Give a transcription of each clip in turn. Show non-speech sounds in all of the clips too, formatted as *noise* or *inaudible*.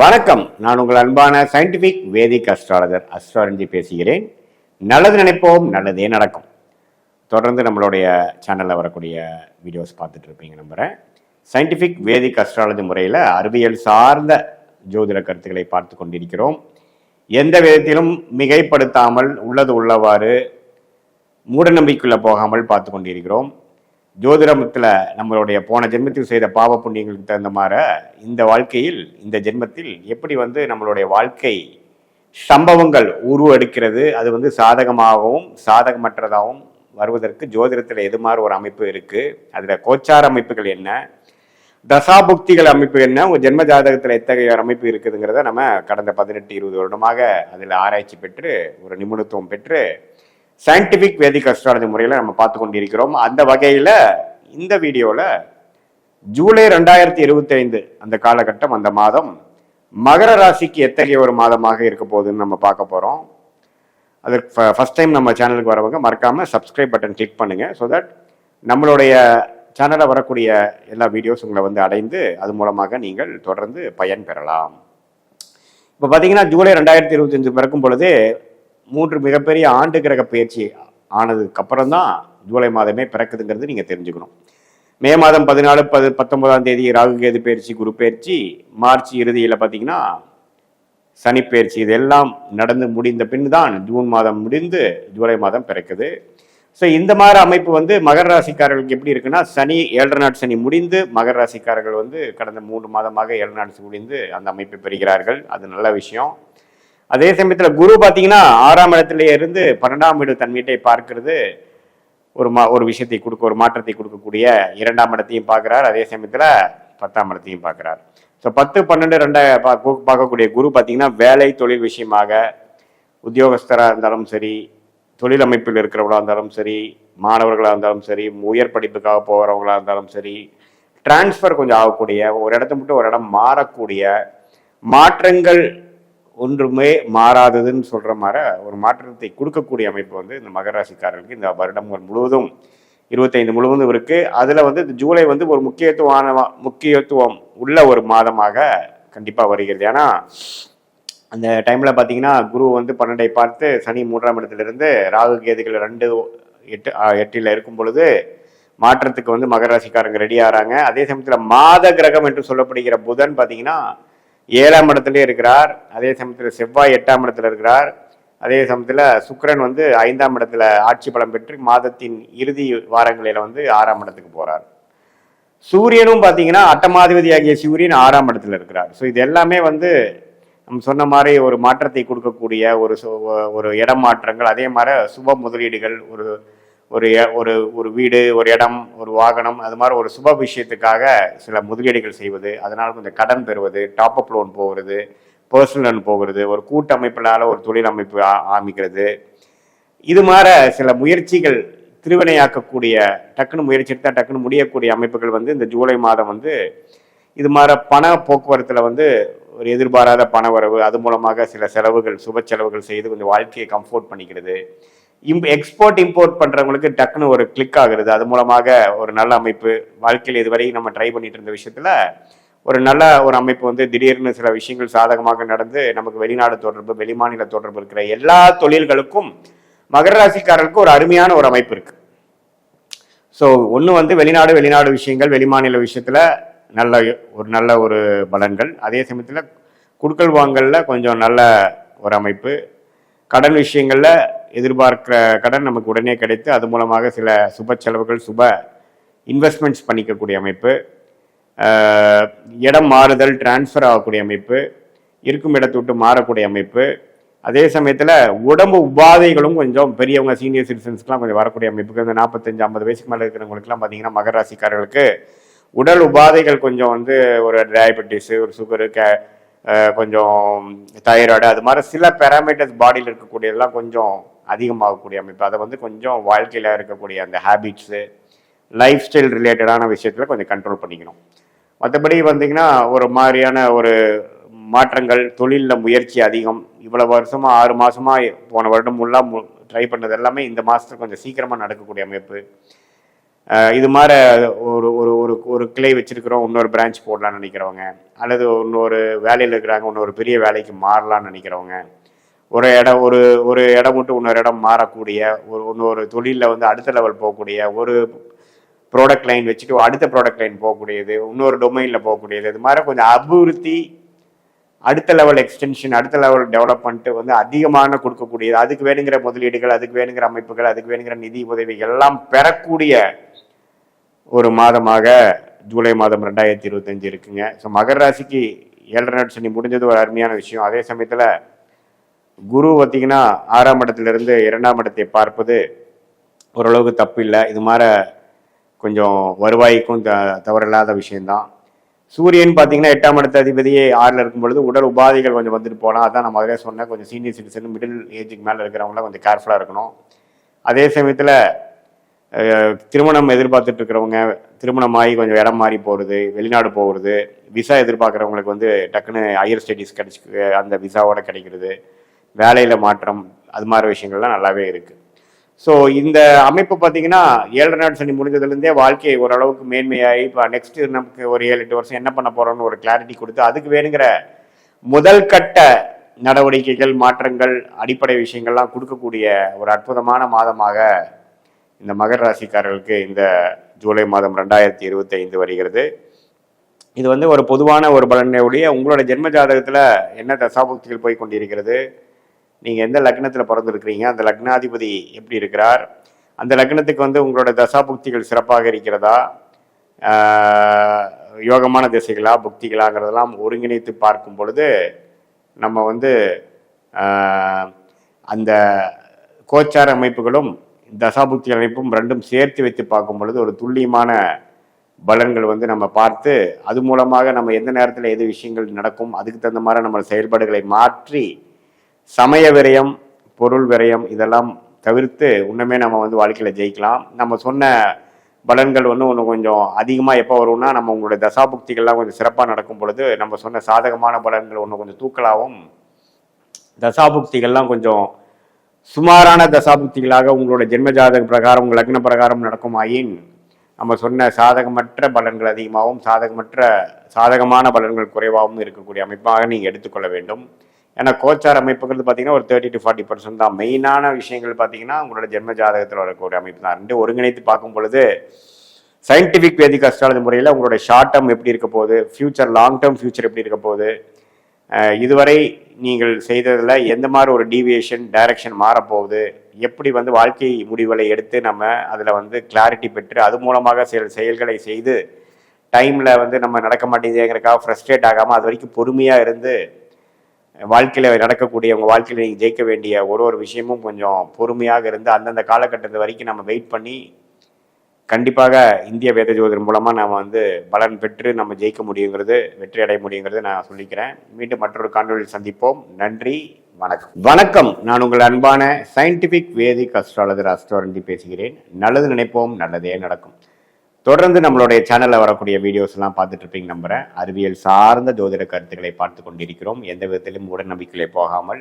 வணக்கம். நான் உங்கள் அன்பான சயின்டிபிக் வேதிக் அஸ்ட்ராலஜர் அஸ்ட்ராலஜி பேசுகிறேன். நல்லது நினைப்போம் நல்லதே நடக்கும். தொடர்ந்து நம்மளுடைய சேனலில் வரக்கூடிய வீடியோஸ் பார்த்துட்டு இருப்பீங்க நம்புகிறேன் சயின்டிஃபிக் வேதிக் அஸ்ட்ராலஜி முறையில் அறிவியல் சார்ந்த ஜோதிட கருத்துக்களை பார்த்து கொண்டிருக்கிறோம். எந்த விதத்திலும் மிகைப்படுத்தாமல் உள்ளது உள்ளவாறு மூடநம்பிக்குள்ளே போகாமல் பார்த்து கொண்டிருக்கிறோம். ஜோதிடத்தில் நம்மளுடைய போன ஜென்மத்தில் செய்த பாவ புண்ணியங்களுக்கு தகுந்த மாதிரி இந்த வாழ்க்கையில் இந்த ஜென்மத்தில் எப்படி வந்து நம்மளுடைய வாழ்க்கை சம்பவங்கள் உருவெடுக்கிறது அது வந்து சாதகமாகவும் சாதகமற்றதாகவும் வருவதற்கு ஜோதிடத்தில் எது மாதிரி ஒரு அமைப்பு இருக்குது அதில் கோச்சார அமைப்புகள் என்ன? தசாபுக்திகள் அமைப்பு என்ன? உங்கள் ஜென்ம ஜாதகத்தில் எத்தகைய அமைப்பு இருக்குதுங்கிறத நம்ம கடந்த பதினெட்டு இருபது வருடமாக அதில் ஆராய்ச்சி பெற்று ஒரு நிபுணத்துவம் பெற்று சயின்டிஃபிக் வேதிக் அஸ்ட்ராலஜி முறையில் நம்ம பார்த்து கொண்டிருக்கிறோம். அந்த வகையில் இந்த வீடியோவில் ஜூலை ரெண்டாயிரத்தி இருபத்தி ஐந்து அந்த காலகட்டம் அந்த மாதம் மகர ராசிக்கு எத்தகைய ஒரு மாதமாக இருக்க போகுதுன்னு நம்ம பார்க்க போகிறோம் அதற்கு ஃபஸ்ட் டைம் நம்ம சேனலுக்கு வரவங்க மறக்காமல் சப்ஸ்கிரைப் பட்டன் கிளிக் பண்ணுங்கள் ஸோ தட் நம்மளுடைய சேனலில் வரக்கூடிய எல்லா வீடியோஸ் உங்களை வந்து அடைந்து அது மூலமாக நீங்கள் தொடர்ந்து பயன் பெறலாம். இப்போ பார்த்தீங்கன்னா ஜூலை ரெண்டாயிரத்தி இருபத்தஞ்சு பிறக்கும் பொழுது மூன்று மிகப்பெரிய ஆண்டு கிரக பயிற்சி ஆனதுக்கு அப்புறம் தான் ஜூலை மாதமே பிறக்குதுங்கிறது நீங்கள் தெரிஞ்சுக்கணும். மே மாதம் பதினாலு பது பத்தொன்பதாம் தேதி ராகு கேது பயிற்சி குரு பயிற்சி மார்ச் இறுதியில் பார்த்தீங்கன்னா சனி பயிற்சி இதெல்லாம் நடந்து முடிந்த பின் தான் ஜூன் மாதம் முடிந்து ஜூலை மாதம் பிறக்குது. ஸோ இந்த மாதிரி அமைப்பு வந்து மகர ராசிக்காரர்களுக்கு எப்படி இருக்குன்னா சனி ஏழரை நாட் சனி முடிந்து மகர ராசிக்காரர்கள் வந்து கடந்த மூன்று மாதமாக ஏழு நாட்கள் முடிந்து அந்த அமைப்பை பெறுகிறார்கள். அது நல்ல விஷயம். அதே சமயத்தில் குரு பார்த்தீங்கன்னா ஆறாம் இடத்துல இருந்து பன்னெண்டாம் வீடு தன் வீட்டை பார்க்கிறது ஒரு மா ஒரு விஷயத்தை கொடுக்க ஒரு மாற்றத்தை கொடுக்கக்கூடிய இரண்டாம் இடத்தையும் பார்க்குறார். அதே சமயத்தில் பத்தாம் இடத்தையும் பார்க்குறார். ஸோ பத்து பன்னெண்டு ரெண்டை பார்க்கக்கூடிய குரு பார்த்தீங்கன்னா வேலை தொழில் விஷயமாக உத்தியோகஸ்தராக இருந்தாலும் சரி தொழில் அமைப்பில் இருக்கிறவங்களா இருந்தாலும் சரி மாணவர்களாக இருந்தாலும் சரி உயர் படிப்புக்காக போகிறவங்களா இருந்தாலும் சரி டிரான்ஸ்ஃபர் கொஞ்சம் ஆகக்கூடிய ஒரு இடத்த மட்டும் ஒரு இடம் மாறக்கூடிய மாற்றங்கள் ஒன்றுமே மாறாததுன்னு சொல்கிற மாதிரி ஒரு மாற்றத்தை கொடுக்கக்கூடிய அமைப்பு வந்து இந்த மகராசிக்காரர்களுக்கு இந்த வருடம் முழுவதும் இருபத்தைந்து முழுவதும் இருக்குது அதில் வந்து இந்த ஜூலை வந்து ஒரு முக்கியத்துவமான முக்கியத்துவம் உள்ள ஒரு மாதமாக கண்டிப்பாக வருகிறது. ஏன்னா அந்த டைமில் பார்த்தீங்கன்னா குரு வந்து பன்னெண்டை பார்த்து சனி மூன்றாம் இடத்துலேருந்து ராகு கேதுகள் ரெண்டு எட்டு எட்டில் இருக்கும் பொழுது மாற்றத்துக்கு வந்து மகராசிக்காரங்க ரெடி ஆகிறாங்க. அதே சமயத்தில் மாத கிரகம் என்று சொல்லப்படுகிற புதன் பார்த்தீங்கன்னா ஏழாம் இடத்துல இருக்கிறார் அதே சமயத்தில் செவ்வாய் எட்டாம் இடத்துல இருக்கிறார். அதே சமயத்தில் சுக்கரன் வந்து ஐந்தாம் இடத்துல ஆட்சி பலம் பெற்று மாதத்தின் இறுதி வாரங்களில் வந்து ஆறாம் இடத்துக்கு போகிறார் சூரியனும் பார்த்தீங்கன்னா அட்டமாதிபதி ஆகிய சூரியன் ஆறாம் இடத்துல இருக்கிறார். ஸோ இது எல்லாமே வந்து நம்ம சொன்ன மாதிரி ஒரு மாற்றத்தை கொடுக்கக்கூடிய ஒரு ஒரு இடம் மாற்றங்கள் அதே மாதிரி சுப முதலீடுகள் ஒரு ஒரு ஒரு ஒரு வீடு ஒரு இடம் ஒரு வாகனம் அது மாதிரி ஒரு சுப விஷயத்துக்காக சில முதலீடுகள் செய்வது அதனால் கொஞ்சம் கடன் பெறுவது டாப் அப் லோன் போகிறது பர்சனல் லோன் போகிறது ஒரு கூட்டமைப்பினால் ஒரு தொழில் அமைப்பு ஆமிக்கிறது இது மாதிரி சில முயற்சிகள் திருவினையாக்கக்கூடிய டக்குன்னு முயற்சி எடுத்தால் டக்குன்னு முடியக்கூடிய அமைப்புகள் வந்து இந்த ஜூலை மாதம் வந்து இது மாதிரி பண போக்குவரத்தில் வந்து ஒரு எதிர்பாராத பண வரவு அது மூலமாக சில செலவுகள் சுப செலவுகள் செய்து கொஞ்சம் வாழ்க்கையை கம்ஃபோர்ட் பண்ணிக்கிறது. இம் எக்ஸ்போர்ட் இம்போர்ட் பண்ணுறவங்களுக்கு டக்குன்னு ஒரு கிளிக் ஆகுறது. அது மூலமாக ஒரு நல்ல அமைப்பு வாழ்க்கையில் இதுவரை நம்ம ட்ரை பண்ணிட்டு இருந்த விஷயத்தில் ஒரு நல்ல ஒரு அமைப்பு வந்து திடீர்னு சில விஷயங்கள் சாதகமாக நடந்து நமக்கு வெளிநாடு தொடர்பு வெளிமாநில தொடர்பு இருக்கிற எல்லா தொழில்களுக்கும் மகர ராசிக்காரர்களுக்கு ஒரு அருமையான ஒரு அமைப்பு இருக்கு. ஸோ ஒன்று வந்து வெளிநாடு வெளிநாடு விஷயங்கள் வெளிமாநில விஷயத்தில் நல்ல ஒரு நல்ல ஒரு பலன்கள். அதே சமயத்தில் குடுக்கல் வாங்கலில் கொஞ்சம் நல்ல ஒரு அமைப்பு. கடன் விஷயங்களில் எதிர்பார்க்கிற கடன் நமக்கு உடனே கிடைத்து அது மூலமாக சில சுப செலவுகள் சுப இன்வெஸ்ட்மெண்ட்ஸ் பண்ணிக்கக்கூடிய அமைப்பு இடம் மாறுதல் டிரான்ஸ்ஃபர் ஆகக்கூடிய அமைப்பு இருக்கும் இடத்தை விட்டு மாறக்கூடிய அமைப்பு அதே சமயத்தில் உடம்பு உபாதைகளும் கொஞ்சம் பெரியவங்க சீனியர் சிட்டிசன்ஸ்க்குலாம் கொஞ்சம் வரக்கூடிய அமைப்புக்கு இந்த நாற்பத்தஞ்சு ஐம்பது வயசுக்கு மேலே இருக்கிறவங்களுக்குலாம் பார்த்தீங்கன்னா மகராசிக்காரர்களுக்கு உடல் உபாதைகள் கொஞ்சம் வந்து ஒரு டயபெட்டிஸு ஒரு சுகரு கே கொஞ்சம் தைராய்டு அது மாதிரி சில பேராமீட்டர்ஸ் பாடியில் இருக்கக்கூடியதெல்லாம் கொஞ்சம் அதிகமாகக்கூடிய அமைப்பு. அதை வந்து கொஞ்சம் வாழ்க்கையில் இருக்கக்கூடிய அந்த ஹேபிட்ஸு லைஃப் ஸ்டைல் ரிலேட்டடான விஷயத்தில் கொஞ்சம் கண்ட்ரோல் பண்ணிக்கணும். மற்றபடி வந்தீங்கன்னா ஒரு மாதிரியான ஒரு மாற்றங்கள் தொழிலில் முயற்சி அதிகம். இவ்வளோ வருஷமாக ஆறு மாதமாக போன வருடம் ஃபுல்லாக ட்ரை பண்ணது எல்லாமே இந்த மாதத்தில் கொஞ்சம் சீக்கிரமாக நடக்கக்கூடிய அமைப்பு. இது மாதிரி ஒரு ஒரு ஒரு ஒரு கிளை வச்சுருக்கிறோம் இன்னொரு பிரான்ச் போடலாம்னு நினைக்கிறவங்க. அல்லது இன்னொரு வேலையில் இருக்கிறாங்க இன்னொரு பெரிய வேலைக்கு மாறலாம்னு நினைக்கிறவங்க. ஒரு இடம் ஒரு ஒரு இடம் விட்டு இன்னொரு இடம் மாறக்கூடிய ஒரு இன்னொரு தொழிலில் வந்து அடுத்த லெவல் போகக்கூடிய ஒரு ப்ராடக்ட் லைன் வச்சுட்டு அடுத்த ப்ராடக்ட் லைன் போகக்கூடியது இன்னொரு டொமைனில் போகக்கூடியது இது மாதிரி கொஞ்சம் அபிவிருத்தி அடுத்த லெவல் எக்ஸ்டென்ஷன் அடுத்த லெவல் டெவலப்மெண்ட் வந்து அதிகமான கொடுக்கக்கூடியது. அதுக்கு வேணுங்கிற முதலீடுகள் அதுக்கு வேணுங்கிற அமைப்புகள் அதுக்கு வேணுங்கிற நிதி உதவிகள் எல்லாம் பெறக்கூடிய ஒரு மாதமாக ஜூலை மாதம் ரெண்டாயிரத்தி இருபத்தஞ்சு இருக்குங்க. ஸோ மகர ராசிக்கு ஏழரை நாட் சனி முடிஞ்சது ஒரு அருமையான விஷயம். அதே சமயத்தில் குரு பார்த்தீங்கன்னா ஆறாம் இடத்துலேருந்து இரண்டாம் இடத்தை பார்ப்பது ஓரளவுக்கு தப்பு இல்லை. இது மாதிரி கொஞ்சம் வருவாய்க்கும் த தவறில்லாத விஷயந்தான் சூரியன் பார்த்தீங்கன்னா எட்டாம் இடத்த அதிபதியே ஆறில் இருக்கும் பொழுது உடல் உபாதைகள் கொஞ்சம் வந்துட்டு போகலாம் அதான் நான் முதலே சொன்னேன் கொஞ்சம் சீனியர் சிட்டிசன் மிடில் ஏஜுக்கு மேலே இருக்கிறவங்களாம் கொஞ்சம் கேர்ஃபுல்லாக இருக்கணும். அதே சமயத்தில் திருமணம் எதிர்பார்த்துட்டு இருக்கிறவங்க திருமணமாகி கொஞ்சம் இடம் மாறி போகிறது வெளிநாடு போகிறது விசா எதிர்பார்க்குறவங்களுக்கு வந்து டக்குன்னு ஹையர் ஸ்டடீஸ் கிடச்சி அந்த விசாவோட கிடைக்கிறது. வேலையில் மாற்றம் அது மாதிரி விஷயங்கள்லாம் நல்லாவே இருக்குது ஸோ இந்த அமைப்பு பார்த்தீங்கன்னா ஏழரை நாள் சனி முடிஞ்சதுலேருந்தே வாழ்க்கை ஓரளவுக்கு மேன்மையாகி இப்போ நெக்ஸ்ட் நமக்கு ஒரு ஏழு எட்டு வருஷம் என்ன பண்ண போகிறோம்னு ஒரு கிளாரிட்டி கொடுத்து அதுக்கு வேணுங்கிற முதல் கட்ட நடவடிக்கைகள் மாற்றங்கள் அடிப்படை விஷயங்கள்லாம் கொடுக்கக்கூடிய ஒரு அற்புதமான மாதமாக இந்த மகர ராசிக்காரர்களுக்கு இந்த ஜூலை மாதம் ரெண்டாயிரத்தி இருபத்தி ஐந்து வருகிறது. இது வந்து ஒரு பொதுவான ஒரு பலனுடைய உங்களோட ஜென்ம ஜாதகத்தில் என்ன தசாபுக்திகள் போய் கொண்டிருக்கிறது? நீங்கள் எந்த லக்னத்தில் பிறந்திருக்கிறீங்க? அந்த லக்னாதிபதி எப்படி இருக்கிறார்? அந்த லக்னத்துக்கு வந்து உங்களோட தசாபுக்திகள் சிறப்பாக இருக்கிறதா? யோகமான திசைகளா புக்திகளாங்கிறதெல்லாம் ஒருங்கிணைத்து பார்க்கும் பொழுது நம்ம வந்து அந்த கோச்சார அமைப்புகளும் தசாபுக்தி அமைப்பும் ரெண்டும் சேர்த்து வைத்து பார்க்கும் பொழுது ஒரு துல்லியமான பலன்கள் வந்து நம்ம பார்த்து அது மூலமாக நம்ம எந்த நேரத்தில் எது விஷயங்கள் நடக்கும் அதுக்கு தகுந்த மாதிரி நம்ம செயல்பாடுகளை மாற்றி சமய விரயம் பொருள் விரயம் இதெல்லாம் தவிர்த்து இன்னுமே நம்ம வந்து வாழ்க்கையில் ஜெயிக்கலாம். நம்ம சொன்ன பலன்கள் வந்து ஒன்று கொஞ்சம் அதிகமாக எப்போ வரும்னா நம்ம உங்களுடைய தசாபுக்திகள்லாம் கொஞ்சம் சிறப்பாக நடக்கும் பொழுது நம்ம சொன்ன சாதகமான பலன்கள் ஒன்று கொஞ்சம் தூக்கலாகவும் தசாபுக்திகள்லாம் கொஞ்சம் சுமாரான தசாபுக்திகளாக உங்களோட ஜென்ம ஜாதக பிரகாரம் லக்ன பிரகாரம் நடக்குமாயின் நம்ம சொன்ன சாதகமற்ற பலன்கள் அதிகமாகவும் சாதகமற்ற சாதகமான பலன்கள் குறைவாகவும் இருக்கக்கூடிய அமைப்பாக நீங்கள் எடுத்துக்கொள்ள வேண்டும். ஏன்னா கோச்சார் அமைப்புங்கிறது பார்த்தீங்கன்னா ஒரு தேர்ட்டி டு ஃபார்ட்டி பர்சன்ட் தான். மெயினான விஷயங்கள் பார்த்தீங்கன்னா உங்களோட ஜென்ம ஜாதகத்தில் வரக்கூடிய அமைப்பு தான். ரெண்டு ஒருங்கிணைத்து பார்க்கும் பொழுது சயின்டிஃபிக் வேதிக் அஸ்ட்ராலஜி முறையில் உங்களோட ஷார்ட் டேர்ம் எப்படி இருக்க போகுது ஃபியூச்சர் லாங் டேர்ம் ஃபியூச்சர் எப்படி இருக்க போகுது இதுவரை நீங்கள் செய்ததில் எந்த மாதிரி ஒரு டீவியேஷன் டைரக்ஷன் மாறப்போகுது எப்படி வந்து வாழ்க்கை முடிவுகளை எடுத்து நம்ம அதில் வந்து கிளாரிட்டி பெற்று அது மூலமாக செயல் செயல்களை செய்து டைமில் வந்து நம்ம நடக்க மாட்டேங்குதுங்கிறக்காக ஃப்ரஸ்ட்ரேட் ஆகாமல் அது வரைக்கும் பொறுமையாக இருந்து வாழ்க்கையில் நடக்கக்கூடிய உங்கள் வாழ்க்கையில் நீங்கள் ஜெயிக்க வேண்டிய ஒரு ஒரு விஷயமும் கொஞ்சம் பொறுமையாக இருந்து அந்தந்த காலகட்டத்து வரைக்கும் நம்ம வெயிட் பண்ணி கண்டிப்பாக இந்திய வேத ஜோதிடர் மூலமாக நாம் வந்து பலன் பெற்று நம்ம ஜெயிக்க முடியுங்கிறது வெற்றி அடைய முடியுங்கிறது நான் சொல்லிக்கிறேன். மீண்டும் மற்றொரு காணொலியில் சந்திப்போம். நன்றி வணக்கம். வணக்கம். நான் உங்கள் அன்பான சயின்டிஃபிக் வேதிக் அஸ்ட்ராலஜர் அஸ்ட்ராலஜி பேசுகிறேன். நல்லது நினைப்போம் நல்லதே நடக்கும். தொடர்ந்து நம்மளுடைய சேனலில் வரக்கூடிய வீடியோஸ் எல்லாம் பார்த்துட்டு இருப்பீங்க நம்புறேன். அறிவியல் சார்ந்த ஜோதிட கருத்துக்களை பார்த்து கொண்டிருக்கிறோம். எந்த விதத்திலும் உடநம்பிக்கையிலே போகாமல்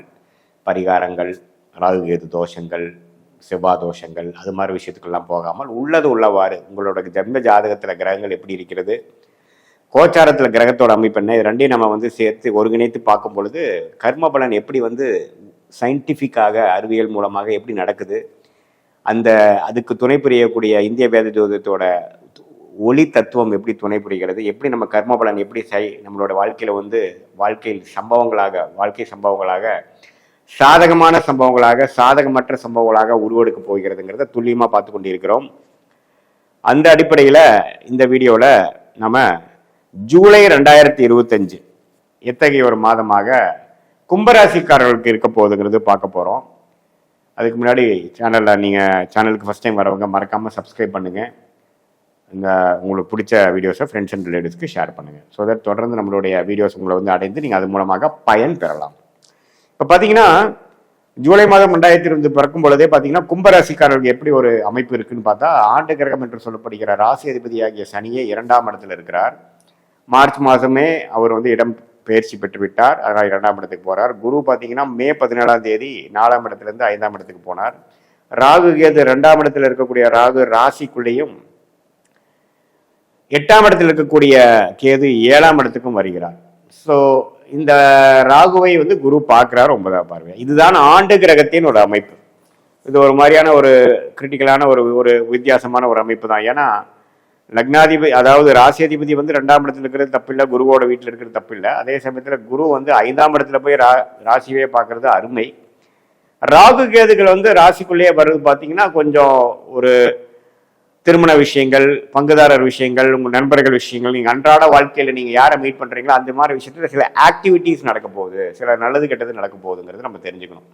பரிகாரங்கள் ராகுகேது தோஷங்கள் செவ்வாய் தோஷங்கள் அது மாதிரி விஷயத்துக்கெல்லாம் போகாமல் உள்ளது உள்ளவாறு உங்களோட ஜென்ம ஜாதகத்தில் கிரகங்கள் எப்படி இருக்கிறது கோச்சாரத்தில் கிரகத்தோட அமைப்பு என்ன இது ரெண்டையும் நம்ம வந்து சேர்த்து ஒருங்கிணைத்து பார்க்கும் பொழுது கர்ம பலன் எப்படி வந்து சயின்டிஃபிக்காக அறிவியல் மூலமாக எப்படி நடக்குது அந்த அதுக்கு துணை புரியக்கூடிய இந்திய வேத ஜோதத்தோட ஒளி தத்துவம் எப்படி துணை புரிகிறது? எப்படி நம்ம கர்ம பலன் எப்படி செய் நம்மளோட வாழ்க்கையில் வந்து வாழ்க்கையில் சம்பவங்களாக வாழ்க்கை சம்பவங்களாக சாதகமான சம்பவங்களாக சாதகமற்ற சம்பவங்களாக உருவெடுக்க போகிறதுங்கிறத துல்லியமாக பார்த்து கொண்டிருக்கிறோம். அந்த அடிப்படையில் இந்த வீடியோவில் நம்ம ஜூலை ரெண்டாயிரத்தி இருபத்தஞ்சு எத்தகைய ஒரு மாதமாக கும்பராசிக்காரர்களுக்கு இருக்க போகுதுங்கிறது பார்க்க போகிறோம் அதுக்கு முன்னாடி சேனலில் நீங்கள் சேனலுக்கு ஃபஸ்ட் டைம் வரவங்க மறக்காமல் சப்ஸ்கிரைப் பண்ணுங்கள் இந்த உங்களுக்கு பிடிச்ச வீடியோஸை ஃப்ரெண்ட்ஸ் அண்ட் ரிலேட்டிவ்ஸ்க்கு ஷேர் பண்ணுங்கள் ஸோ தட் தொடர்ந்து நம்மளுடைய வீடியோஸ் உங்களை வந்து அடைந்து நீங்கள் அது மூலமாக பயன் பெறலாம். இப்போ பார்த்தீங்கன்னா ஜூலை மாதம் ரெண்டாயிரத்தி இருபது பிறக்கும் பொழுதே பார்த்தீங்கன்னா கும்பராசிக்காரர்களுக்கு எப்படி ஒரு அமைப்பு இருக்குன்னு பார்த்தா ஆண்டு கிரகம் என்று சொல்லப்படுகிற ராசி அதிபதியாகிய சனியே இரண்டாம் இடத்துல இருக்கிறார். மார்ச் மாதமே அவர் வந்து இடம் பயிற்சி பெற்று விட்டார். அதனால் இரண்டாம் இடத்துக்கு போகிறார் குரு பார்த்தீங்கன்னா மே பதினேழாம் தேதி நாலாம் இடத்துலேருந்து ஐந்தாம் இடத்துக்கு போனார். ராகு கேது ரெண்டாம் இடத்துல இருக்கக்கூடிய ராகு ராசிக்குள்ளேயும் எட்டாம் இடத்தில் இருக்கக்கூடிய கேது ஏழாம் இடத்துக்கும் வருகிறார். ஸோ இந்த ராகுவை வந்து குரு பார்க்கிறார் ஒன்பதாம் பார்வை இதுதான் ஆண்டு கிரகத்தின் ஒரு அமைப்பு. இது ஒரு மாதிரியான ஒரு கிரிட்டிக்கலான ஒரு ஒரு வித்தியாசமான ஒரு அமைப்பு தான். ஏன்னா லக்னாதிபதி அதாவது ராசியாதிபதி வந்து ரெண்டாம் இடத்துல இருக்கிறது தப்பில்லை குருவோட வீட்டில் இருக்கிறது தப்பில்லை. அதே சமயத்தில் குரு வந்து ஐந்தாம் இடத்துல போய் ரா ராசியவே பார்க்கறது அருமை. ராகு கேதுகள் வந்து ராசிக்குள்ளேயே வர்றது பார்த்தீங்கன்னா கொஞ்சம் ஒரு திருமண விஷயங்கள் பங்குதாரர் விஷயங்கள் உங்கள் நண்பர்கள் விஷயங்கள் நீங்கள் அன்றாட வாழ்க்கையில் நீங்கள் யாரை மீட் பண்ணுறீங்களோ அந்த மாதிரி விஷயத்தில் சில ஆக்டிவிட்டீஸ் நடக்க போகுது. சில நல்லது கெட்டது நடக்க போகுதுங்கிறது நம்ம தெரிஞ்சுக்கணும்.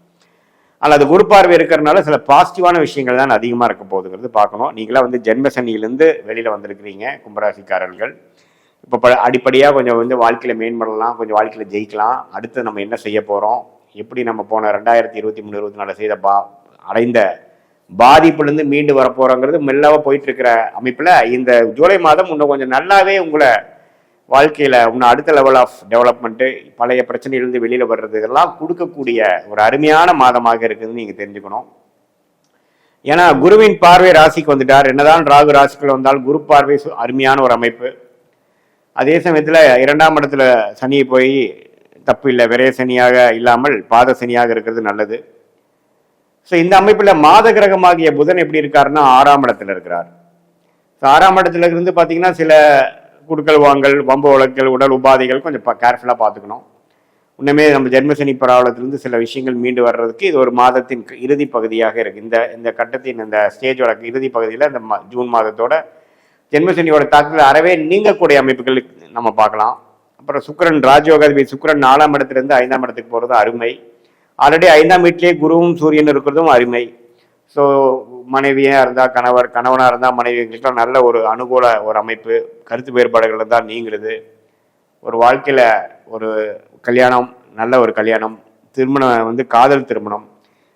ஆனால் அது குரு பார்வை இருக்கிறதுனால சில பாசிட்டிவான விஷயங்கள் தான் அதிகமாக இருக்க போகுதுங்கிறது பார்க்கணும். நீங்களாம் வந்து ஜென்ம சனியிலேருந்து வெளியில் வந்திருக்கிறீங்க கும்பராசிக்காரர்கள். இப்போ ப அடிப்படையாக கொஞ்சம் வந்து வாழ்க்கையில் மேம்படலாம் கொஞ்சம் வாழ்க்கையில் ஜெயிக்கலாம். அடுத்து நம்ம என்ன செய்ய போகிறோம் எப்படி நம்ம போன ரெண்டாயிரத்தி இருபத்தி மூணு இருபத்தி நாலு செய்த பா அடைந்த பாதிப்புலேருந்து மீண்டு வரப்போகிறோங்கிறது மெல்லவாக போயிட்டு இருக்கிற அமைப்பில் இந்த ஜூலை மாதம் இன்னும் கொஞ்சம் நல்லாவே உங்களை வாழ்க்கையில் இன்னும் அடுத்த லெவல் ஆஃப் டெவலப்மெண்ட்டு பழைய பிரச்சனையிலேருந்து வெளியில் வர்றது இதெல்லாம் கொடுக்கக்கூடிய ஒரு அருமையான மாதமாக இருக்குதுன்னு நீங்கள் தெரிஞ்சுக்கணும். ஏன்னா குருவின் பார்வை ராசிக்கு வந்துட்டார். என்னதான் ராகு ராசிக்குள்ள வந்தால் குரு பார்வை அருமையான ஒரு அமைப்பு. அதே சமயத்தில் இரண்டாம் இடத்துல சனியை போய் தப்பு இல்லை விரைய சனியாக இல்லாமல் பாத சனியாக இருக்கிறது நல்லது. ஸோ இந்த அமைப்பில் மாத கிரகமாகிய புதன் எப்படி இருக்காருன்னா ஆறாம் இடத்துல இருக்கிறார். ஸோ ஆறாம் இடத்துல இருந்து பார்த்தீங்கன்னா சில குடுக்கல் வாங்கல் வம்பு வழக்கல் உடல் உபாதைகள் கொஞ்சம் கேர்ஃபுல்லாக பார்த்துக்கணும் இன்னுமே நம்ம ஜென்மசனி பிராவலத்திலிருந்து சில விஷயங்கள் மீண்டு வர்றதுக்கு இது ஒரு மாதத்தின் இறுதி பகுதியாக இருக்குது இந்த இந்த கட்டத்தின் இந்த ஸ்டேஜோட இறுதி பகுதியில் இந்த ஜூன் மாதத்தோட ஜென்மசனியோட தாக்கத்தில் அறவே நீங்கக்கூடிய அமைப்புகள் நம்ம பார்க்கலாம் அப்புறம் சுக்கரன் ராஜயோகாதிபதி சுக்கரன் நாலாம் இடத்துலேருந்து ஐந்தாம் இடத்துக்கு போகிறது அருமை. ஆல்ரெடி ஐந்தாம் வீட்டிலேயே குருவும் சூரியன் இருக்கிறதும் அருமை. ஸோ மனைவியாக இருந்தால் கணவர் கணவனாக இருந்தால் மனைவிகளுக்கெல்லாம் நல்ல ஒரு அனுகூல ஒரு அமைப்பு. கருத்து வேறுபாடுகள் இருந்தால் நீங்கிறது. ஒரு வாழ்க்கையில் ஒரு கல்யாணம் நல்ல ஒரு கல்யாணம். திருமணம் வந்து காதல் திருமணம்.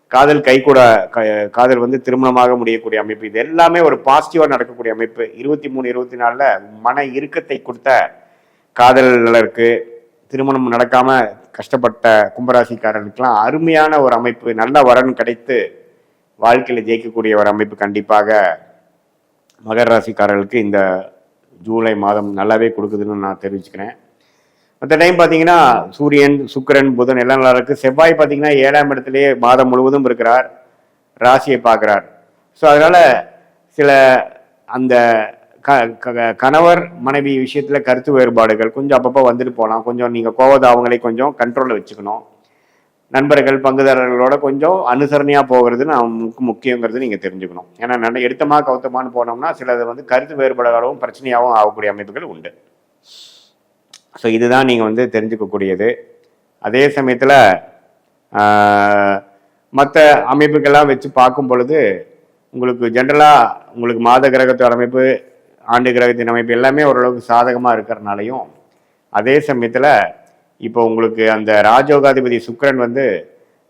காதல் கைகூட க- காதல் வந்து திருமணமாக முடியக்கூடிய அமைப்பு. இது எல்லாமே ஒரு பாசிட்டிவாக நடக்கக்கூடிய அமைப்பு. இருபத்தி மூணு இருபத்தி நாலில் மன இறுக்கத்தை கொடுத்த காதலர்களுக்கு திருமணம் நடக்காம கஷ்டப்பட்ட கும்பராசிக்காரனுக்கெல்லாம் அருமையான ஒரு அமைப்பு நல்ல வரன் கிடைத்து வாழ்க்கையில் ஜெயிக்கக்கூடிய ஒரு அமைப்பு கண்டிப்பாக மகர ராசிக்காரர்களுக்கு இந்த ஜூலை மாதம் நல்லாவே கொடுக்குதுன்னு நான் தெரிவிச்சுக்கிறேன். மற்ற டைம் பார்த்தீங்கன்னா சூரியன் சுக்கிரன் புதன் எல்லாம் நல்லா இருக்குது செவ்வாய் பார்த்தீங்கன்னா ஏழாம் இடத்துலேயே மாதம் முழுவதும் இருக்கிறார். ராசியை பார்க்குறார். ஸோ அதனால் சில அந்த கணவர் மனைவி விஷயத்தில் கருத்து வேறுபாடுகள் கொஞ்சம் அப்பப்போ வந்துட்டு போகலாம் கொஞ்சம் நீங்கள் கோவதாவங்களை கொஞ்சம் கண்ட்ரோலில் வச்சுக்கணும். நண்பர்கள் பங்குதாரர்களோட கொஞ்சம் அனுசரணையாக போகிறது நமக்கு முக்கியங்கிறது நீங்கள் தெரிஞ்சுக்கணும். ஏன்னா நல்ல எடுத்தமா கவுத்தமான்னு போனோம்னா சிலது வந்து கருத்து வேறுபாடுகளாகவும் பிரச்சனையாகவும் ஆகக்கூடிய அமைப்புகள் உண்டு. ஸோ இதுதான் நீங்கள் வந்து தெரிஞ்சுக்கக்கூடியது. அதே சமயத்தில் மற்ற அமைப்புகள்லாம் வச்சு பார்க்கும் பொழுது உங்களுக்கு ஜென்ரலாக உங்களுக்கு மாத கிரகத்தோட அமைப்பு ஆண்டு கிரகத்தின் அமைப்பு எல்லாமே ஓரளவுக்கு சாதகமாக இருக்கிறனாலையும் அதே சமயத்தில் இப்போ உங்களுக்கு அந்த ராஜோகாதிபதி சுக்கரன் வந்து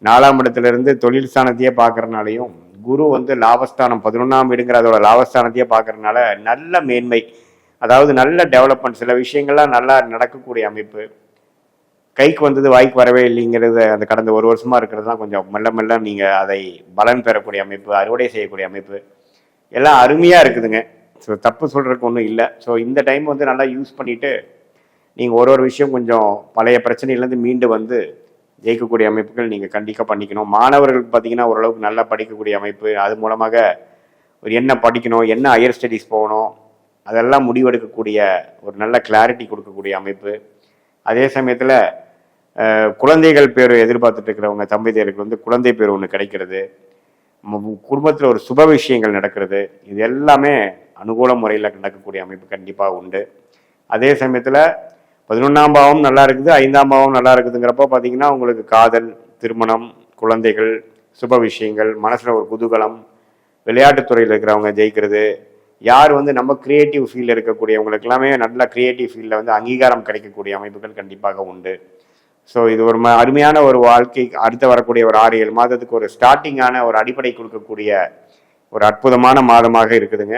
நாலாம் இடத்துலேருந்து தொழில் ஸ்தானத்தையே பார்க்குறனாலையும் குரு வந்து லாபஸ்தானம் பதினொன்றாம் வீடுங்கிற அதோட லாபஸ்தானத்தையே பார்க்கறனால நல்ல மேன்மை அதாவது நல்ல டெவலப்மெண்ட் சில விஷயங்கள்லாம் நல்லா நடக்கக்கூடிய அமைப்பு. கைக்கு வந்தது வாய்க்கு வரவே இல்லைங்கிறது அந்த கடந்த ஒரு வருஷமாக இருக்கிறது தான் கொஞ்சம் மெல்ல மெல்ல நீங்கள் அதை பலன் பெறக்கூடிய அமைப்பு அறுவடை செய்யக்கூடிய அமைப்பு. எல்லாம் அருமையாக இருக்குதுங்க. ஸோ தப்பு சொல்கிறதுக்கு ஒன்றும் இல்லை. ஸோ இந்த டைம் வந்து நல்லா யூஸ் பண்ணிவிட்டு நீங்கள் ஒரு ஒரு விஷயம் கொஞ்சம் பழைய பிரச்சனையிலேருந்து மீண்டு வந்து ஜெயிக்கக்கூடிய அமைப்புகள் நீங்கள் கண்டிப்பாக பண்ணிக்கணும். மாணவர்களுக்கு பார்த்தீங்கன்னா ஓரளவுக்கு நல்லா படிக்கக்கூடிய அமைப்பு. அது மூலமாக ஒரு என்ன படிக்கணும் என்ன ஹையர் ஸ்டடீஸ் போகணும் அதெல்லாம் முடிவெடுக்கக்கூடிய ஒரு நல்ல கிளாரிட்டி கொடுக்கக்கூடிய அமைப்பு. அதே சமயத்தில் குழந்தைகள் பேர் எதிர்பார்த்துட்டு இருக்கிறவங்க தம்பதியருக்கு வந்து குழந்தை பேர் ஒன்று கிடைக்கிறது. குடும்பத்தில் ஒரு சுப விஷயங்கள் நடக்கிறது. இது எல்லாமே அனுகூல முறையில் நடக்கக்கூடிய அமைப்பு கண்டிப்பாக உண்டு. அதே சமயத்தில் பதினொன்றாம் பாவம் நல்லா இருக்குது ஐந்தாம் பாவம் நல்லா இருக்குதுங்கிறப்போ பார்த்தீங்கன்னா உங்களுக்கு காதல் திருமணம் குழந்தைகள் சுப விஷயங்கள் மனசில் ஒரு குதூகலம் விளையாட்டுத் துறையில் இருக்கிறவங்க ஜெயிக்கிறது யார் வந்து நம்ம கிரியேட்டிவ் ஃபீல்டில் இருக்கக்கூடியவங்களுக்கு எல்லாமே நல்ல கிரியேட்டிவ் ஃபீல்டில் வந்து அங்கீகாரம் கிடைக்கக்கூடிய அமைப்புகள் கண்டிப்பாக உண்டு. ஸோ இது ஒரு ம அருமையான ஒரு வாழ்க்கை அடுத்து வரக்கூடிய ஒரு ஆறு ஏழு மாதத்துக்கு ஒரு ஸ்டார்டிங்கான ஒரு அடிப்படை கொடுக்கக்கூடிய ஒரு அற்புதமான மாதமாக இருக்குதுங்க.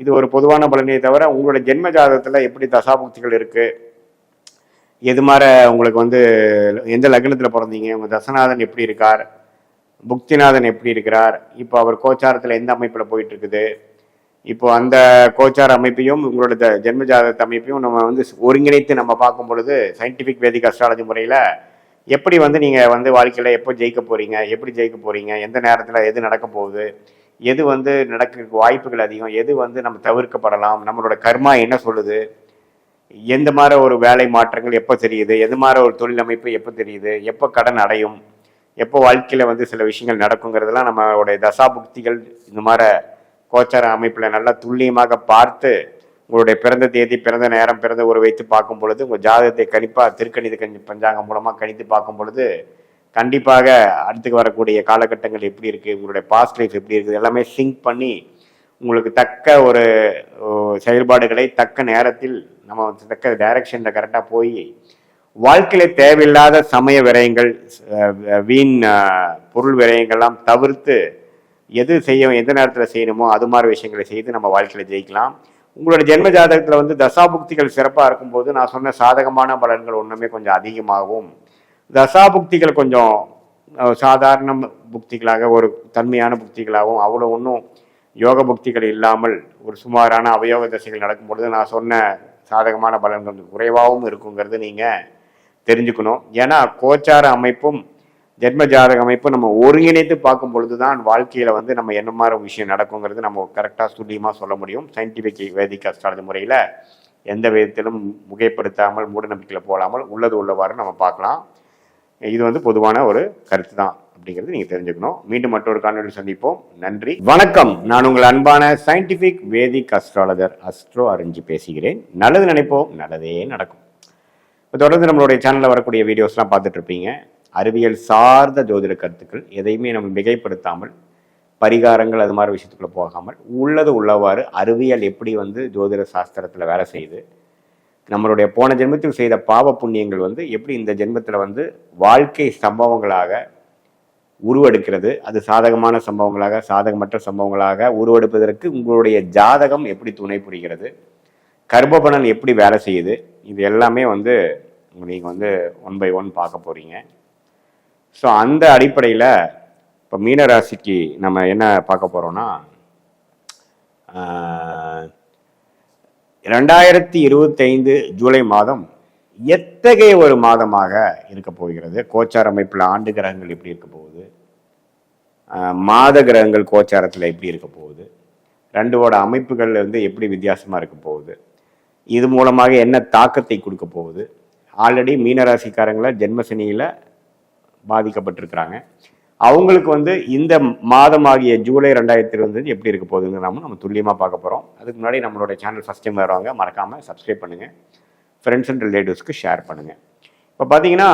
இது ஒரு பொதுவான பலனையே தவிர உங்களோட ஜென்ம ஜாதகத்தில் எப்படி தசாபுக்திகள் இருக்குது எது மாதிரி உங்களுக்கு வந்து எந்த லக்னத்தில் பிறந்தீங்க? உங்கள் தசநாதன் எப்படி இருக்கார்? புக்திநாதன் எப்படி இருக்கிறார்? இப்போ அவர் கோச்சாரத்தில் எந்த அமைப்பில் போயிட்டு இருக்குது இப்போ அந்த கோச்சார அமைப்பையும் உங்களோட ஜென்ம ஜாதகத்தை அமைப்பையும் நம்ம வந்து ஒருங்கிணைத்து நம்ம பார்க்கும் பொழுது சயின்டிஃபிக் வேதிக் அஸ்ட்ராலஜி முறையில் எப்படி வந்து நீங்கள் வந்து வாழ்க்கையில் எப்போ ஜெயிக்க போகிறீங்க எப்படி ஜெயிக்க போகிறீங்க எந்த நேரத்தில் எது நடக்க போகுது? எது வந்து நடக்க வாய்ப்புகள் அதிகம் எது வந்து நம்ம தவிர்க்கப்படலாம் நம்மளோட கர்மா என்ன சொல்லுது எந்த மாதிரி ஒரு வேலை மாற்றங்கள் எப்போ தெரியுது எந்த மாதிரி ஒரு தொழில் அமைப்பு எப்போ தெரியுது எப்போ கடன் அடையும் எப்போ வாழ்க்கையில் வந்து சில விஷயங்கள் நடக்குங்கிறதெல்லாம் நம்மளுடைய தசாபுக்திகள் இந்த மாதிரி கோச்சார அமைப்பில் நல்லா துல்லியமாக பார்த்து உங்களுடைய பிறந்த தேதி பிறந்த நேரம் பிறந்த ஒரு வைத்து பார்க்கும் பொழுது உங்கள் ஜாதகத்தை கணிப்பாக திருக்கணித கணி பஞ்சாங்கம் மூலமாக கணித்து பார்க்கும் பொழுது கண்டிப்பாக அடுத்து வரக்கூடிய காலகட்டங்கள் எப்படி இருக்குது உங்களுடைய பாஸ்ட் லைஃப் எப்படி இருக்குது எல்லாமே சிங்க் பண்ணி உங்களுக்கு தக்க ஒரு செயல்பாடுகளை தக்க நேரத்தில் நம்ம வந்து தக்க டைரக்ஷனில் கரெக்டாக போய் வாழ்க்கையில் தேவையில்லாத சமய விரயங்கள் வீண் பொருள் விரயங்கள்லாம் தவிர்த்து எது செய்ய எந்த நேரத்தில் செய்யணுமோ அது மாதிரி விஷயங்களை செய்து நம்ம வாழ்க்கையில் ஜெயிக்கலாம். உங்களோட ஜென்ம ஜாதகத்தில் வந்து தசாபுக்திகள் சிறப்பாக இருக்கும்போது நான் சொன்ன சாதகமான பலன்கள் ஒன்றுமே கொஞ்சம் அதிகமாகும். தசாபுக்திகள் கொஞ்சம் சாதாரண புக்திகளாக ஒரு தன்மையான புக்திகளாகவும் அவ்வளோ ஒன்றும் யோக புக்திகள் இல்லாமல் ஒரு சுமாரான அவயோக தசைகள் நடக்கும் பொழுது நான் சொன்ன சாதகமான பலன்கள் கொஞ்சம் குறைவாகவும் இருக்குங்கிறது நீங்கள் தெரிஞ்சுக்கணும். ஏன்னா கோச்சார அமைப்பும் ஜென்ம ஜாதக அமைப்பும் நம்ம ஒருங்கிணைத்து பார்க்கும் பொழுது தான் வாழ்க்கையில் வந்து நம்ம என்ன மாதிரி விஷயம் நடக்குங்கிறது நம்ம கரெக்டாக துல்லியமாக சொல்ல முடியும். சயின்டிஃபிக் வேதிக் அஸ்ட்ராலஜி முறையில் எந்த விதத்திலும் முகைப்படுத்தாமல் மூடநம்பிக்கையில் போடாமல் உள்ளது உள்ளவாறு நம்ம பார்க்கலாம். இது வந்து பொதுவான ஒரு கருத்து தான் அப்படிங்கிறது நீங்கள் தெரிஞ்சுக்கணும். மீண்டும் மற்றொரு காணொலி சந்திப்போம். நன்றி. வணக்கம். நான் உங்கள் அன்பான சயின்டிஃபிக் வேதிக் அஸ்ட்ராலஜர் அஸ்ட்ரோ அறிஞ்சு பேசுகிறேன். நல்லது நினைப்போம் நல்லதே நடக்கும். இப்போ தொடர்ந்து நம்மளுடைய சேனலில் வரக்கூடிய வீடியோஸ்லாம் பார்த்துட்டு இருப்பீங்க. அறிவியல் சார்ந்த ஜோதிட கருத்துக்கள் எதையுமே நம்ம மிகைப்படுத்தாமல் பரிகாரங்கள் அது மாதிரி விஷயத்துக்குள்ளே போகாமல் உள்ளது உள்ளவாறு அறிவியல் எப்படி வந்து ஜோதிட சாஸ்திரத்தில் வேலை செய்யுது நம்மளுடைய போன ஜென்மத்தில் செய்த பாவ புண்ணியங்கள் வந்து எப்படி இந்த ஜென்மத்தில் வந்து வாழ்க்கை சம்பவங்களாக உருவெடுக்கிறது அது சாதகமான சம்பவங்களாக சாதகமற்ற சம்பவங்களாக உருவெடுப்பதற்கு உங்களுடைய ஜாதகம் எப்படி துணை புரிகிறது கர்ப்பபலன் எப்படி வேலை செய்யுது இது எல்லாமே வந்து நீங்கள் வந்து ஒன் பை ஒன் பார்க்க போகிறீங்க ஸோ அந்த அடிப்படையில் இப்போ மீனராசிக்கு நம்ம என்ன பார்க்க போகிறோன்னா ரெண்டாயிரத்தி இருபத்தைந்து ஜூலை மாதம் எத்தகைய ஒரு மாதமாக இருக்க போகிறது? கோச்சார அமைப்பில் ஆண்டு கிரகங்கள் எப்படி இருக்க போகுது? மாத கிரகங்கள் கோச்சாரத்தில் எப்படி இருக்க போகுது? ரெண்டோட அமைப்புகள் வந்து எப்படி வித்தியாசமாக இருக்க போகுது? இது மூலமாக என்ன தாக்கத்தை கொடுக்க போகுது? ஆல்ரெடி மீனராசிக்காரங்களை ஜென்மசனியில் பாதிக்கப்பட்டிருக்கிறாங்க. அவங்களுக்கு வந்து இந்த மாதமாகிய ஜூலை ரெண்டாயிரத்தி இருபது எப்படி இருக்க போகுதுங்கிறாம நம்ம துல்லியமாக பார்க்க போகிறோம் அதுக்கு முன்னாடி நம்மளோட சேனல் ஃபஸ்ட் டைம் வரவங்க மறக்காமல் சப்ஸ்கிரைப் பண்ணுங்கள் ஃப்ரெண்ட்ஸ் அண்ட் ரிலேட்டிவ்ஸ்க்கு ஷேர் பண்ணுங்கள் இப்போ பார்த்தீங்கன்னா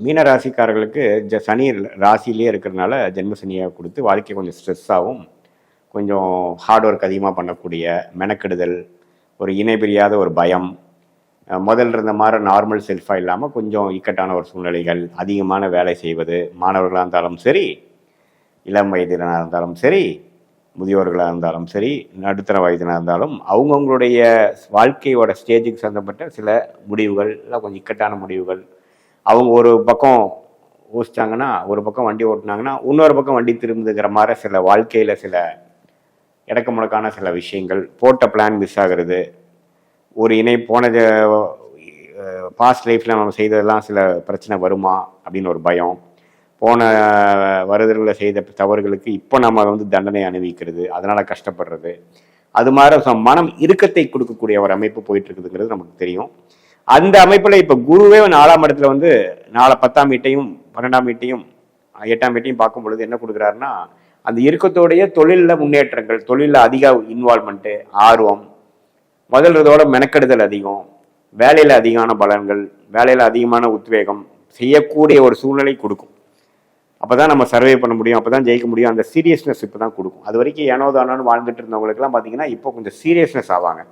மீன ராசிக்காரர்களுக்கு ஜ சனி ராசியிலே இருக்கிறதுனால ஜென்ம சனியாக கொடுத்து வாழ்க்கை கொஞ்சம் ஸ்ட்ரெஸ்ஸாகவும் கொஞ்சம் ஹார்ட் ஒர்க் அதிகமாக பண்ணக்கூடிய மெனக்கெடுதல் ஒரு இணை பிரியாத ஒரு பயம் முதல்ல இருந்த மாதிரி நார்மல் செல்ஃபாக இல்லாமல் கொஞ்சம் இக்கட்டான ஒரு சூழ்நிலைகள் அதிகமான வேலை செய்வது மாணவர்களாக இருந்தாலும் சரி இளம் வயதினராக இருந்தாலும் சரி முதியோர்களாக இருந்தாலும் சரி நடுத்தர வயதினாக இருந்தாலும் அவங்கவுங்களுடைய வாழ்க்கையோட ஸ்டேஜுக்கு சம்மந்தப்பட்ட சில முடிவுகள் இல்லை கொஞ்சம் இக்கட்டான முடிவுகள். அவங்க ஒரு பக்கம் ஓசிச்சாங்கன்னா ஒரு பக்கம் வண்டி ஓட்டினாங்கன்னா இன்னொரு பக்கம் வண்டி திரும்புதுங்கிற மாதிரி சில வாழ்க்கையில் சில இடக்க முடக்கான சில விஷயங்கள் போட்ட பிளான் மிஸ் ஆகிறது ஒரு இணை போன பாஸ்ட் லைஃப்பில் நம்ம செய்ததெல்லாம் சில பிரச்சனை வருமா அப்படின்னு ஒரு பயம். போன வருடங்களில் செய்த தவறுகளுக்கு இப்போ நம்ம வந்து தண்டனை அனுபவிக்கிறது அதனால் கஷ்டப்படுறது. அது மாதிரி மனம் இறுக்கத்தை கொடுக்கக்கூடிய ஒரு அமைப்பு போயிட்டு இருக்குதுங்கிறது நமக்கு தெரியும். அந்த அமைப்பில் இப்போ குருவே நாலாம் இடத்துல வந்து நாலு பத்தாம் வீட்டையும் பன்னெண்டாம் வீட்டையும் எட்டாம் வீட்டையும் பார்க்கும் பொழுது என்ன கொடுக்குறாருன்னா அந்த இறுக்கத்தோடைய தொழிலில் முன்னேற்றங்கள் தொழிலில் அதிக இன்வால்மெண்ட்டு ஆர்வம் முதல்றதோட மெனக்கெடுதல் அதிகம். வேலையில் அதிகமான பலன்கள் வேலையில் அதிகமான உத்வேகம் செய்யக்கூடிய ஒரு சூழ்நிலை கொடுக்கும். அப்போ தான் நம்ம சர்வே பண்ண முடியும் அப்போ தான் ஜெயிக்க முடியும். அந்த சீரியஸ்னஸ் இப்போ தான் கொடுக்கும். அது வரைக்கும் ஏனோ தானோன்னு வாழ்ந்துட்டு இருந்தவங்களுக்குலாம் பார்த்தீங்கன்னா இப்போ கொஞ்சம் சீரியஸ்னஸ் ஆவாங்க.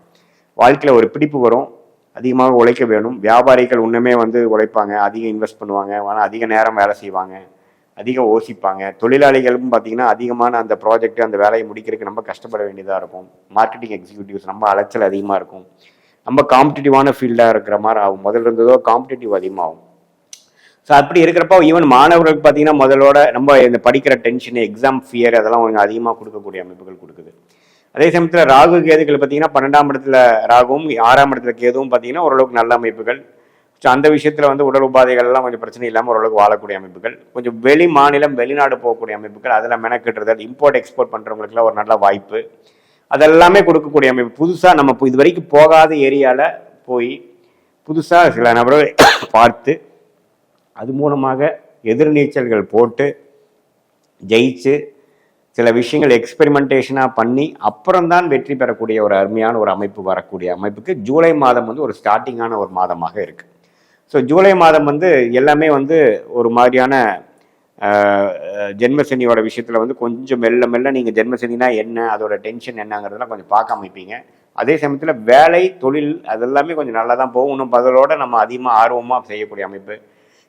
வாழ்க்கையில் ஒரு பிடிப்பு வரும் அதிகமாக உழைக்க வேணும். வியாபாரிகள் இன்னுமே வந்து உழைப்பாங்க அதிகம் இன்வெஸ்ட் பண்ணுவாங்க ஆனால் அதிக நேரம் வேலை செய்வாங்க. அதிகம் யோசிப்பாங்க. தொழிலாளிகளும் பார்த்தீங்கன்னா அதிகமான அந்த ப்ராஜெக்ட் அந்த வேலையை முடிக்கிறதுக்கு நம்ம கஷ்டப்பட வேண்டியதாக இருக்கும். மார்க்கெட்டிங் எக்ஸிக்யூட்டிவ்ஸ் ரொம்ப அலைச்சல் அதிகமாக இருக்கும். ரொம்ப காம்படிட்டிவான ஃபீல்டாக இருக்கிற மாதிரி ஆகும். முதல்ல இருந்ததோ காம்படிட்டிவ் அதிகமாகும். ஸோ அப்படி இருக்கிறப்போ ஈவன் மாணவர்களுக்கு பார்த்தீங்கன்னா முதலோட நம்ம இந்த படிக்கிற டென்ஷன் எக்ஸாம் ஃபியர் அதெல்லாம் கொஞ்சம் அதிகமாக கொடுக்கக்கூடிய அமைப்புகள் கொடுக்குது. அதே சமயத்தில் ராகு கேதுகள் பார்த்தீங்கன்னா பன்னெண்டாம் இடத்துல ராகுவும் ஆறாம் இடத்துல கேதுவும் பார்த்தீங்கன்னா ஓரளவுக்கு நல்ல அமைப்புகள். ஸோ அந்த விஷயத்தில் வந்து உடல் உபாதைகள்லாம் கொஞ்சம் பிரச்சனை இல்லாமல் ஓரளவுக்கு வாழக்கூடிய அமைப்புகள். கொஞ்சம் வெளி மாநிலம் வெளிநாடு போகக்கூடிய அமைப்புகள் அதெல்லாம் மெனக்கிட்டுறது இம்போர்ட் எக்ஸ்போர்ட் பண்ணுறவங்களுக்குலாம் ஒரு நல்ல வாய்ப்பு. அதெல்லாமே கொடுக்கக்கூடிய அமைப்பு. புதுசாக நம்ம இது வரைக்கும் போகாத ஏரியாவில் போய் புதுசாக சில நபர்களை *coughs* பார்த்து அது மூலமாக எதிர்நீச்சல்கள் போட்டு ஜெயிச்சு சில விஷயங்கள் எக்ஸ்பெரிமெண்டேஷனாக பண்ணி அப்புறம்தான் வெற்றி பெறக்கூடிய ஒரு அருமையான ஒரு அமைப்பு வரக்கூடிய அமைப்புக்கு ஜூலை மாதம் வந்து ஒரு ஸ்டார்டிங்கான ஒரு மாதமாக இருக்குது ஸோ ஜூலை மாதம் வந்து எல்லாமே வந்து ஒரு மாதிரியான ஜென்மசனியோட விஷயத்தில் வந்து கொஞ்சம் மெல்ல மெல்ல நீங்கள் ஜென்மசனினா என்ன அதோட டென்ஷன் என்னங்கிறதெல்லாம் கொஞ்சம் பார்க்க அமைப்பீங்க அதே சமயத்தில் வேலை தொழில் அதெல்லாமே கொஞ்சம் நல்லா தான் போகும். இன்னும் பதிலோட நம்ம அதிகமாக ஆர்வமாக செய்யக்கூடிய அமைப்பு.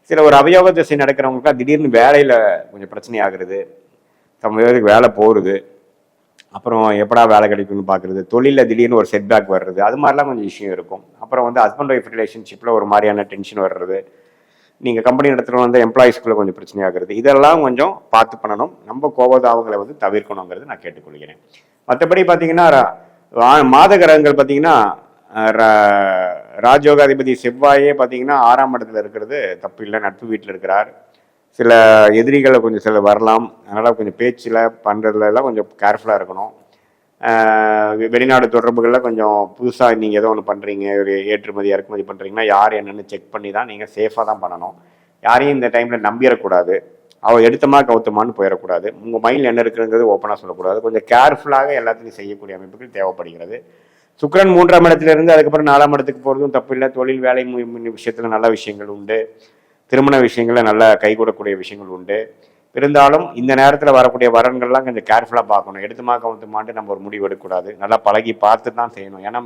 சில ஒரு அவயோக திசை நடக்கிறவங்களுக்குலாம் திடீர்னு வேலையில் கொஞ்சம் பிரச்சனை ஆகுறது. சமயத்துக்கு வேலை போகிறது அப்புறம் எப்படா வேலை கிடைக்கும்னு பார்க்குறது. தொழிலில் திடீர்னு ஒரு செட்பேக் வர்றது. அது மாதிரிலாம் கொஞ்சம் இஷ்யூ இருக்கும். அப்புறம் வந்து ஹஸ்பண்ட் ஒய்ஃப் ரிலேஷன்ஷிப்பில் ஒரு மாதிரியான டென்ஷன் வர்றது. நீங்கள் கம்பெனி இடத்துல வந்து எம்ப்ளாயிஸ்க்குள்ளே கொஞ்சம் பிரச்சனையாகிறது இதெல்லாம் கொஞ்சம் பார்த்து பண்ணணும். நம்ம கோபதாபங்களை வந்து தவிர்க்கணுங்கிறது நான் கேட்டுக்கொள்கிறேன். மற்றபடி பார்த்தீங்கன்னா ரா- மாத கிரகங்கள் பார்த்தீங்கன்னா ரா- ராஜயோகாதிபதி செவ்வாயே பார்த்தீங்கன்னா ஆறாம் இடத்துல இருக்கிறது தப்பு இல்லை. நட்பு வீட்டில் இருக்கிறார். சில எதிரிகளை கொஞ்சம் சில வரலாம். அதனால் கொஞ்சம் பேச்சில் பண்ணுறதுலலாம் கொஞ்சம் கேர்ஃபுல்லாக இருக்கணும். வெளிநாடு தொடர்புகளில் கொஞ்சம் புதுசாக நீங்கள் ஏதோ ஒன்று பண்ணுறீங்க ஒரு ஏற்றுமதி இறக்குமதி பண்ணுறீங்கன்னா யார் என்னென்னு செக் பண்ணி தான் நீங்கள் சேஃபாக தான் பண்ணணும். யாரையும் இந்த டைமில் நம்பிடக்கூடாது அவள் எடுத்தமா கவுத்தமான்னு போயிடக்கூடாது உங்கள் மைண்டில் என்ன இருக்குங்கிறது ஓப்பனாக சொல்லக்கூடாது. கொஞ்சம் கேர்ஃபுல்லாக எல்லாத்தையும் செய்யக்கூடிய அமைப்புகள் தேவைப்படுகிறது. சுக்கிரன் மூன்றாம் இடத்துலேருந்து அதுக்கப்புறம் நாலாம் இடத்துக்கு போகிறதும் தப்பு இல்லை. தொழில் வேலை விஷயத்தில் நல்ல விஷயங்கள் உண்டு. திருமண விஷயங்களில் நல்லா கைகூடக்கூடிய விஷயங்கள் உண்டு. இருந்தாலும் இந்த நேரத்தில் வரக்கூடிய வரன்கள்லாம் கொஞ்சம் கேர்ஃபுல்லாக பார்க்கணும். எடுத்துமா கவுத்துமான்ட்டு நம்ம ஒரு முடிவு எடுக்கக்கூடாது. நல்லா பழகி பார்த்து தான் செய்யணும். ஏன்னா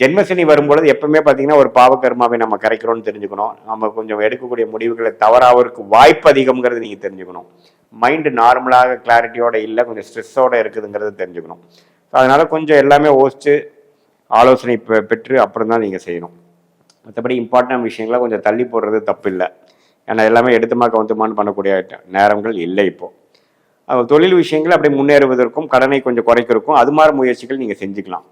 ஜென்மசனி வரும்பொழுது எப்பவுமே பார்த்தீங்கன்னா ஒரு பாவகர்மாவை நம்ம கரைக்கிறோம்னு தெரிஞ்சுக்கணும். நம்ம கொஞ்சம் எடுக்கக்கூடிய முடிவுகளை தவறாவதற்கு வாய்ப்பு அதிகம்ங்கிறது நீங்கள் தெரிஞ்சுக்கணும். மைண்டு நார்மலாக கிளாரிட்டியோட இல்லை கொஞ்சம் ஸ்ட்ரெஸ்ஸோட இருக்குதுங்கிறது தெரிஞ்சுக்கணும். அதனால் கொஞ்சம் எல்லாமே யோசிச்சு ஆலோசனை பெற்று அப்புறம் தான் நீங்கள் செய்யணும். மற்றபடி இம்பார்ட்டன்ட் விஷயங்களை கொஞ்சம் தள்ளி போடுறது தப்பு இல்லை ஏன்னா எல்லாமே எடுத்துமா கவுத்துமான்னு பண்ணக்கூடிய நேரங்கள் இல்லை இப்போது தொழில் விஷயங்கள் அப்படியே முன்னேறுவதற்கும் கடனை கொஞ்சம் குறைக்கிறதுக்கும் அது மாதிரி முயற்சிகள் நீங்கள் செஞ்சுக்கலாம்.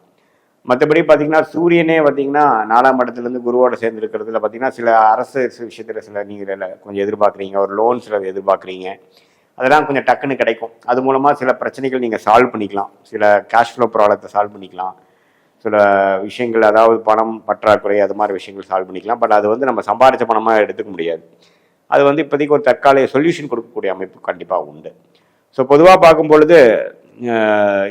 மற்றபடி பார்த்தீங்கன்னா சூரியனே பார்த்தீங்கன்னா நாலாம் இடத்துலேருந்து குருவோட சேர்ந்து இருக்கிறதுல பார்த்தீங்கன்னா சில அரசு விஷயத்தில் சில நீங்கள் கொஞ்சம் எதிர்பார்க்குறீங்க. ஒரு லோன் சில எதிர்பார்க்குறீங்க. அதெல்லாம் கொஞ்சம் டக்குன்னு கிடைக்கும். அது மூலமாக சில பிரச்சனைகள் நீங்கள் சால்வ் பண்ணிக்கலாம். சில கேஷ் ஃப்ளோ ப்ராப்ளத்தை சால்வ் பண்ணிக்கலாம். சில விஷயங்கள் அதாவது பணம் பற்றாக்குறை அது மாதிரி விஷயங்கள் சால்வ் பண்ணிக்கலாம். பட் அது வந்து நம்ம சம்பாதிச்ச பணமாக எடுத்துக்க முடியாது. அது வந்து இப்போதைக்கு ஒரு தற்காலிக சொல்யூஷன் கொடுக்கக்கூடிய அமைப்பு கண்டிப்பாக உண்டு. ஸோ பொதுவாக பார்க்கும் பொழுது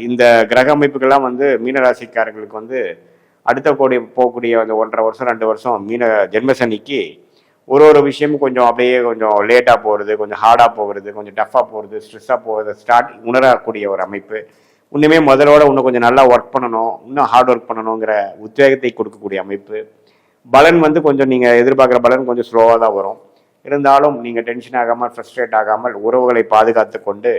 இந்த கிரக அமைப்புகள்லாம் வந்து மீனராசிக்காரர்களுக்கு வந்து அடுத்த கோடி போகக்கூடிய அந்த ஒன்றரை வருஷம் ரெண்டு வருஷம் மீன ஜென்மசனிக்கு ஒரு ஒரு விஷயமும் கொஞ்சம் அப்படியே கொஞ்சம் லேட்டாக போகிறது கொஞ்சம் ஹார்டாக போகிறது கொஞ்சம் டஃப்பாக போகிறது ஸ்ட்ரெஸ்ஸாக போகிறது ஸ்டார்ட் உணரக்கூடிய ஒரு அமைப்பு. இன்னுமே முதலோட இன்னும் கொஞ்சம் நல்லா ஒர்க் பண்ணணும் இன்னும் ஹார்ட் ஒர்க் பண்ணணுங்கிற உத்வேகத்தை கொடுக்கக்கூடிய அமைப்பு. பலன் வந்து கொஞ்சம் நீங்கள் எதிர்பார்க்குற பலன் கொஞ்சம் ஸ்லோவாக தான் வரும். இருந்தாலும் நீங்கள் டென்ஷன் ஆகாமல் ஃப்ரஸ்ட்ரேட் ஆகாமல் உறவுகளை பாதுகாத்து கொண்டு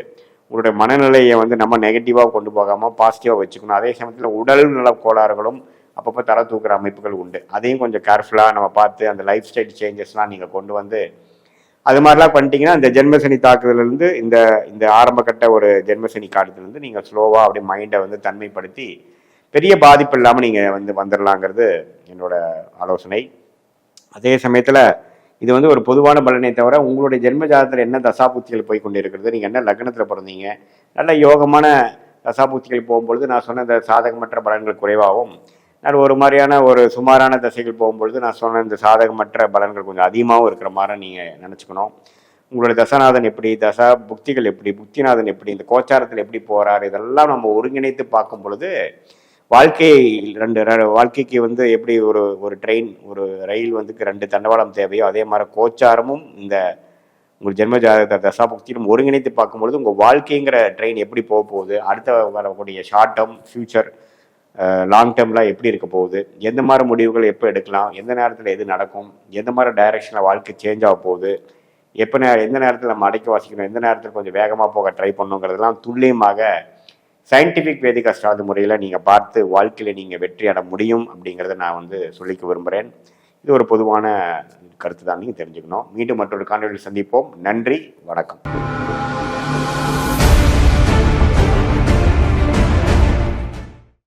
உங்களுடைய மனநிலையை வந்து நம்ம நெகட்டிவாக கொண்டு போகாமல் பாசிட்டிவாக வச்சுக்கணும். அதே சமயத்தில் உடல் நல கோளாறுகளும் அப்பப்போ தர தூக்குற அமைப்புகள் உண்டு. அதையும் கொஞ்சம் கேர்ஃபுல்லாக நம்ம பார்த்து அந்த லைஃப் ஸ்டைல் சேஞ்சஸ்லாம் நீங்கள் கொண்டு வந்து அது மாதிரிலாம் பண்ணிட்டீங்கன்னா இந்த ஜென்மசனி தாக்குதலேருந்து இந்த இந்த ஆரம்பகட்ட ஒரு ஜென்மசனி காலத்துலேருந்து நீங்கள் ஸ்லோவாக அப்படியே மைண்டை வந்து தன்மைப்படுத்தி பெரிய பாதிப்பு இல்லாமல் நீங்கள் வந்து வந்துடலாங்கிறது என்னோட ஆலோசனை. அதே சமயத்தில் இது வந்து ஒரு பொதுவான பலனை தவிர உங்களுடைய ஜென்ம ஜாதத்தில் என்ன தசாபூத்திகள் போய் கொண்டு இருக்கிறது நீங்கள் என்ன லக்னத்தில் பிறந்தீங்க நல்ல யோகமான தசாபூத்திகள் போகும்பொழுது நான் சொன்ன இந்த சாதகமற்ற பலன்கள் குறைவாகவும் நான் ஒரு மாதிரியான ஒரு சுமாரான தசைகள் போகும்பொழுது நான் சொன்ன இந்த சாதகமற்ற பலன்கள் கொஞ்சம் அதிகமாகவும் இருக்கிற மாதிரி நீங்கள் நினச்சிக்கணும். உங்களுடைய தசநாதன் எப்படி தசா புக்திகள் எப்படி புக்திநாதன் எப்படி இந்த கோச்சாரத்தில் எப்படி போகிறார் இதெல்லாம் நம்ம ஒருங்கிணைத்து பார்க்கும் பொழுது வாழ்க்கை ரெண்டு வாழ்க்கைக்கு வந்து எப்படி ஒரு ஒரு ட்ரெயின் ஒரு ரயில் வந்து ரெண்டு தண்டவாளம் தேவையோ அதே மாதிரி கோச்சாரமும் இந்த உங்கள் ஜென்ம ஜாதக தசாபுக்தியும் ஒருங்கிணைத்து பார்க்கும்பொழுது உங்கள் வாழ்க்கைங்கிற ட்ரெயின் எப்படி போக போகுது அடுத்த வரக்கூடிய ஷார்ட் டேர்ம் ஃபியூச்சர் லாங் டேர்ம்லாம் எப்படி இருக்க போகுது? எந்த மாதிரி முடிவுகள் எப்போ எடுக்கலாம்? எந்த நேரத்தில் எது நடக்கும்? எந்த மாதிரி டைரக்ஷனில் வாழ்க்கை சேஞ்ச் ஆக போகுது? எப்போ நே எந்த நேரத்தில் நம்ம அடைக்க வாசிக்கணும்? எந்த நேரத்தில் கொஞ்சம் வேகமாக போக ட்ரை பண்ணுங்கிறதெல்லாம் துல்லியமாக சயின்டிஃபிக் வேதிக் அஷ்டாவது முறையில் நீங்கள் பார்த்து வாழ்க்கையில் நீங்கள் வெற்றி அட முடியும் அப்படிங்கிறத நான் வந்து சொல்லிக்க விரும்புகிறேன் இது ஒரு பொதுவான கருத்து தான் நீங்கள் தெரிஞ்சுக்கணும். மீண்டும் மற்றொரு காணொலியில் சந்திப்போம். நன்றி. வணக்கம்.